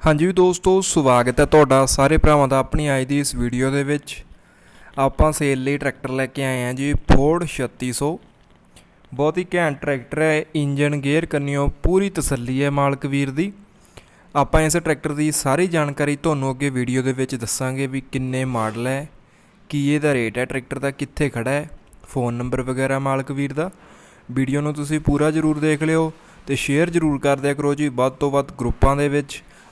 ਹਾਂਜੀ ਦੋਸਤੋ, ਸਵਾਗਤ ਹੈ ਤੁਹਾਡਾ ਸਾਰੇ ਭਰਾਵਾਂ ਦਾ ਆਪਣੀ ਅੱਜ ਦੀ ਇਸ ਵੀਡੀਓ ਦੇ ਵਿੱਚ। ਆਪਾਂ ਸੇਲ ਲਈ ਟਰੈਕਟਰ ਲੈ ਕੇ ਆਏ ਹਾਂ ਜੀ ਫੋਰਡ 3600 ਬਹੁਤ ਹੀ ਘੈਂਟ ਟਰੈਕਟਰ ਹੈ, ਇੰਜਨ, ਗੇਅਰ ਕੰਨਿਓ, ਪੂਰੀ ਤਸੱਲੀ ਹੈ ਮਾਲਕ ਵੀਰ ਦੀ। ਆਪਾਂ ਇਸ ਟਰੈਕਟਰ ਦੀ ਸਾਰੀ ਜਾਣਕਾਰੀ ਤੁਹਾਨੂੰ ਅੱਗੇ ਵੀਡੀਓ ਦੇ ਵਿੱਚ ਦੱਸਾਂਗੇ ਵੀ ਕਿੰਨੇ ਮਾਡਲ ਹੈ, ਕੀ ਇਹਦਾ ਰੇਟ ਹੈ, ਟਰੈਕਟਰ ਦਾ ਕਿੱਥੇ ਖੜਾ ਹੈ, ਫੋਨ ਨੰਬਰ ਵਗੈਰਾ ਮਾਲਕ ਵੀਰ ਦਾ। ਵੀਡੀਓ ਨੂੰ ਤੁਸੀਂ ਪੂਰਾ ਜ਼ਰੂਰ ਦੇਖ ਲਿਓ ਤੇ ਸ਼ੇਅਰ ਜ਼ਰੂਰ ਕਰ ਦਿਆ ਕਰੋ ਜੀ, ਵੱਧ ਤੋਂ ਵੱਧ ਗਰੁੱਪਾਂ ਦੇ ਵਿੱਚ।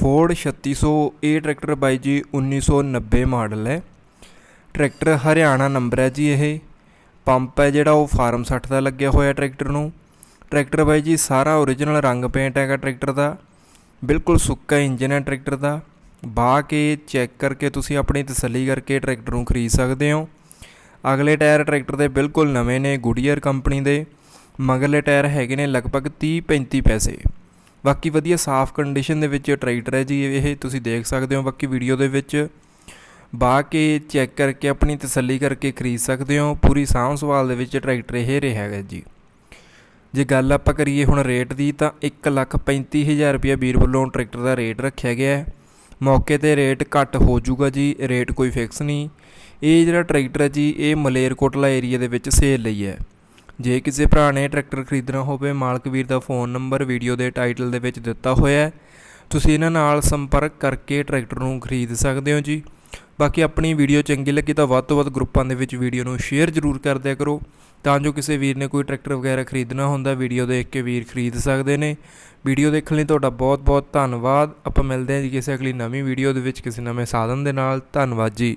ਫੋਰਡ 3600 ਇਹ ਟਰੈਕਟਰ ਬਾਈ ਜੀ 1990 ਮਾਡਲ ਹੈ। ਟਰੈਕਟਰ ਹਰਿਆਣਾ ਨੰਬਰ ਹੈ ਜੀ ਇਹ। ਪੰਪ ਹੈ ਜਿਹੜਾ ਉਹ ਫਾਰਮ 60 ਦਾ ਲੱਗਿਆ ਹੋਇਆ ਟਰੈਕਟਰ ਨੂੰ। ਟਰੈਕਟਰ ਬਾਈ ਜੀ ਸਾਰਾ ਓਰੀਜਨਲ ਰੰਗ ਪੇਂਟ ਹੈਗਾ ਟਰੈਕਟਰ ਦਾ। ਬਿਲਕੁਲ ਸੁੱਕਾ ਇੰਜਨ ਹੈ ਟਰੈਕਟਰ ਦਾ। ਬਾਹ ਕੇ ਚੈੱਕ ਕਰਕੇ ਤੁਸੀਂ ਆਪਣੀ ਤਸੱਲੀ ਕਰਕੇ ਟਰੈਕਟਰ ਨੂੰ ਖਰੀਦ ਸਕਦੇ ਹੋ। ਅਗਲੇ ਟਾਇਰ ਟਰੈਕਟਰ ਦੇ ਬਿਲਕੁਲ ਨਵੇਂ ਨੇ ਗੁਡੀਅਰ ਕੰਪਨੀ ਦੇ। ਮਗਰਲੇ ਟਾਇਰ ਹੈਗੇ ਨੇ ਲਗਭਗ 30 35 ਪੈਸੇ। ਬਾਕੀ ਵਧੀਆ ਸਾਫ਼ ਕੰਡੀਸ਼ਨ ਦੇ ਵਿੱਚ ਟਰੈਕਟਰ ਹੈ ਜੀ ਇਹ ਤੁਸੀਂ ਦੇਖ ਸਕਦੇ ਹੋ। ਬਾਕੀ ਵੀਡੀਓ ਦੇ ਵਿੱਚ ਬਾਹ ਕੇ ਚੈੱਕ ਕਰਕੇ, ਆਪਣੀ ਤਸੱਲੀ ਕਰਕੇ ਖਰੀਦ ਸਕਦੇ ਹੋ। ਪੂਰੀ ਸਾਂਭ ਸੰਭਾਲ ਦੇ ਵਿੱਚ ਟਰੈਕਟਰ ਇਹ ਰਿਹਾ ਹੈ ਜੀ। ਜੇ ਗੱਲ ਆਪਾਂ ਕਰੀਏ ਹੁਣ ਰੇਟ ਦੀ, ਤਾਂ 135000 ਰੁਪਏ ਵੀਰ ਵੱਲੋਂ ਟਰੈਕਟਰ ਦਾ ਰੇਟ ਰੱਖਿਆ ਗਿਆ ਹੈ। ਮੌਕੇ ਤੇ ਰੇਟ ਘੱਟ ਹੋ ਜਾਊਗਾ ਜੀ ਰੇਟ ਕੋਈ ਫਿਕਸ ਨਹੀਂ। ਇਹ ਜਿਹੜਾ ਟਰੈਕਟਰ ਹੈ ਜੀ, ਇਹ ਮਲੇਰਕੋਟਲਾ ਏਰੀਆ ਦੇ ਵਿੱਚ ਸੇਲ ਲਈ ਹੈ। ਜੇ ਕਿਸੇ ਭਰਾ ਨੇ ਟਰੈਕਟਰ ਖਰੀਦਣਾ ਹੋਵੇ, ਮਾਲਕ ਵੀਰ ਦਾ ਫੋਨ ਨੰਬਰ ਵੀਡੀਓ ਦੇ ਟਾਈਟਲ ਦੇ ਵਿੱਚ ਦਿੱਤਾ ਹੋਇਆ ਹੈ। ਤੁਸੀਂ ਇਹਨਾਂ ਨਾਲ ਸੰਪਰਕ ਕਰਕੇ ਟਰੈਕਟਰ ਨੂੰ ਖਰੀਦ ਸਕਦੇ ਹੋ ਜੀ। ਬਾਕੀ ਆਪਣੀ ਵੀਡੀਓ ਚੰਗੀ ਲੱਗੀ ਤਾਂ ਵੱਧ ਤੋਂ ਵੱਧ ਗਰੁੱਪਾਂ ਦੇ ਵਿੱਚ ਵੀਡੀਓ ਨੂੰ ਸ਼ੇਅਰ ਜ਼ਰੂਰ ਕਰ ਦਿਆ ਕਰੋ। ਤਾਂ ਜੋ ਕਿਸੇ ਵੀਰ ਨੇ ਕੋਈ ਟਰੈਕਟਰ ਵਗੈਰਾ ਖਰੀਦਣਾ ਹੁੰਦਾ, ਵੀਡੀਓ ਦੇਖ ਕੇ ਵੀਰ ਖਰੀਦ ਸਕਦੇ ਨੇ। ਵੀਡੀਓ ਦੇਖਣ ਲਈ ਤੁਹਾਡਾ ਬਹੁਤ ਬਹੁਤ ਧੰਨਵਾਦ। ਆਪਾਂ ਮਿਲਦੇ ਹਾਂ ਜੀ ਕਿਸੇ ਅਗਲੀ ਨਵੀਂ ਵੀਡੀਓ ਦੇ ਵਿੱਚ ਕਿਸੇ ਨਵੇਂ ਸਾਧਨ ਦੇ ਨਾਲ। ਧੰਨਵਾਦ ਜੀ।